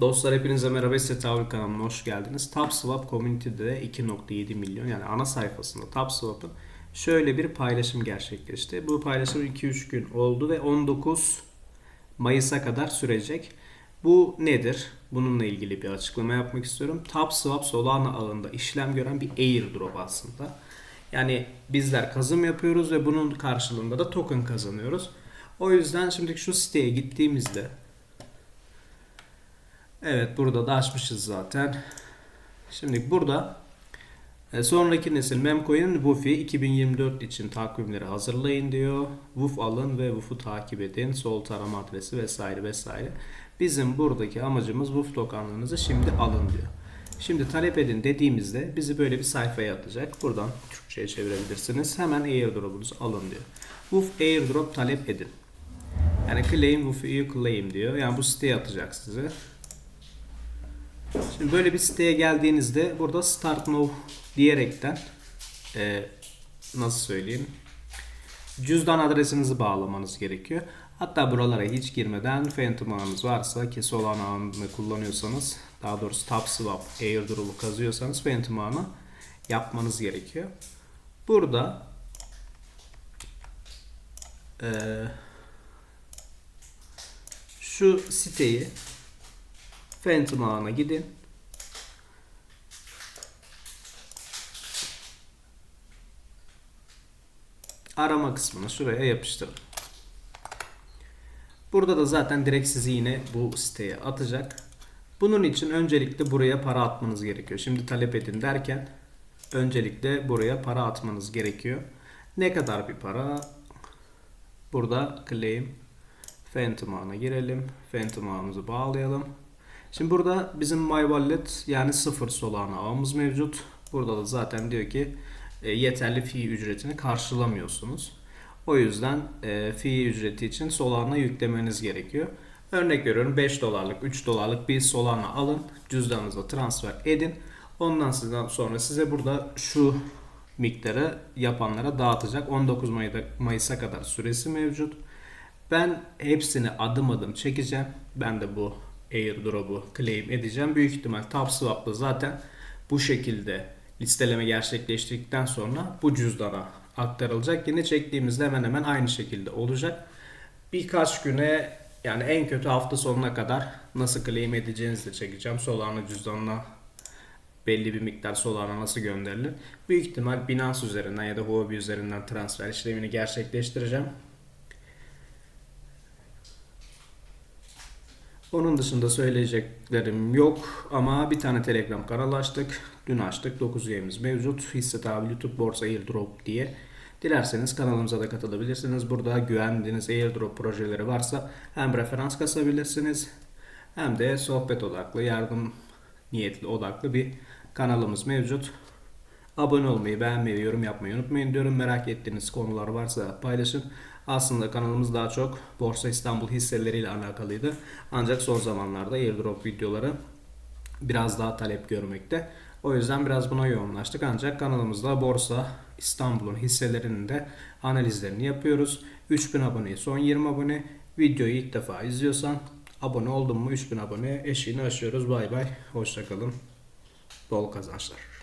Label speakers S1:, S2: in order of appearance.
S1: Dostlar hepinize merhaba. Size Tavır kanalına hoş geldiniz. TapSwap Community'de 2.7 milyon yani ana sayfasında TapSwap'ın şöyle bir paylaşım gerçekleşti. Bu paylaşım 2-3 gün oldu ve 19 Mayıs'a kadar sürecek. Bu nedir? Bununla ilgili bir açıklama yapmak istiyorum. TapSwap Solana ağında işlem gören bir airdrop aslında. Yani bizler kazım yapıyoruz ve bunun karşılığında da token kazanıyoruz. O yüzden şimdi şu siteye gittiğimizde Evet burada da açmışız zaten. Şimdi burada e, sonraki nesil Memcoin Wufi 2024 için takvimleri hazırlayın diyor. Wuf alın ve Wuf'u takip edin. Sol tarama adresi vesaire vesaire. Bizim buradaki amacımız Wuf tokenlarınızı şimdi alın diyor. Şimdi talep edin dediğimizde bizi böyle bir sayfaya atacak. Buradan Türkçe'ye çevirebilirsiniz. Hemen airdrop'unuzu alın diyor. Wuf airdrop talep edin. Yani claim Wufi'yi claim diyor. Yani bu siteye atacak sizi. Şimdi böyle bir siteye geldiğinizde burada Start Now diyerekten e, nasıl söyleyeyim cüzdan adresinizi bağlamanız gerekiyor. Hatta buralara hiç girmeden Phantom ağınız varsa ki Solana ağını kullanıyorsanız daha doğrusu TapSwap airdrop'u kazıyorsanız Phantom ağını yapmanız gerekiyor. Burada e, şu siteyi Phantom ağına gidin. Arama kısmına şuraya yapıştırın. Burada da zaten direkt sizi yine bu siteye atacak. Bunun için öncelikle buraya para atmanız gerekiyor. Şimdi talep edin derken öncelikle buraya para atmanız gerekiyor. Ne kadar bir para? Burada claim Phantom ağına girelim. Phantom ağımızı bağlayalım. Şimdi burada bizim My Wallet yani sıfır Solana ağımız mevcut. Burada da zaten diyor ki e, yeterli fee ücretini karşılamıyorsunuz. O yüzden e, fee ücreti için Solana yüklemeniz gerekiyor. Örnek veriyorum 5 dolarlık 3 dolarlık bir Solana alın cüzdanınıza transfer edin. Ondan sonra size burada şu miktarı yapanlara dağıtacak. 19 Mayıs'a kadar süresi mevcut. Ben hepsini adım adım çekeceğim. Ben de bu airdrop'u claim edeceğim. Büyük ihtimal TapSwap'ta zaten bu şekilde listeleme gerçekleştirdikten sonra bu cüzdana aktarılacak. Yine çektiğimizde hemen hemen aynı şekilde olacak. Birkaç güne yani en kötü hafta sonuna kadar nasıl claim edeceğinizi de çekeceğim. Solana cüzdanına belli bir miktar Solana nasıl gönderilir. Büyük ihtimal Binance üzerinden ya da Huobi üzerinden transfer işlemini gerçekleştireceğim. Onun dışında söyleyeceklerim yok ama bir tane Telegram kanalı açtık. Dün açtık. 9 üyemiz mevcut. Hisse tabi YouTube Borsa Airdrop diye. Dilerseniz kanalımıza da katılabilirsiniz. Burada güvendiğiniz airdrop projeleri varsa hem referans kasabilirsiniz hem de sohbet odaklı, yardım niyetli odaklı bir kanalımız mevcut. Abone olmayı, beğenmeyi, yorum yapmayı unutmayın diyorum. Merak ettiğiniz konular varsa paylaşın. Aslında kanalımız daha çok Borsa İstanbul hisseleriyle alakalıydı. Ancak son zamanlarda airdrop videoları biraz daha talep görmekte. O yüzden biraz buna yoğunlaştık. Ancak kanalımızda Borsa İstanbul'un hisselerinin de analizlerini yapıyoruz. 3000 abone, son 20 abone. Videoyu ilk defa izliyorsan abone oldun mu 3000 abone eşiğini aşıyoruz. Bay bay. Hoşçakalın. Bol kazançlar.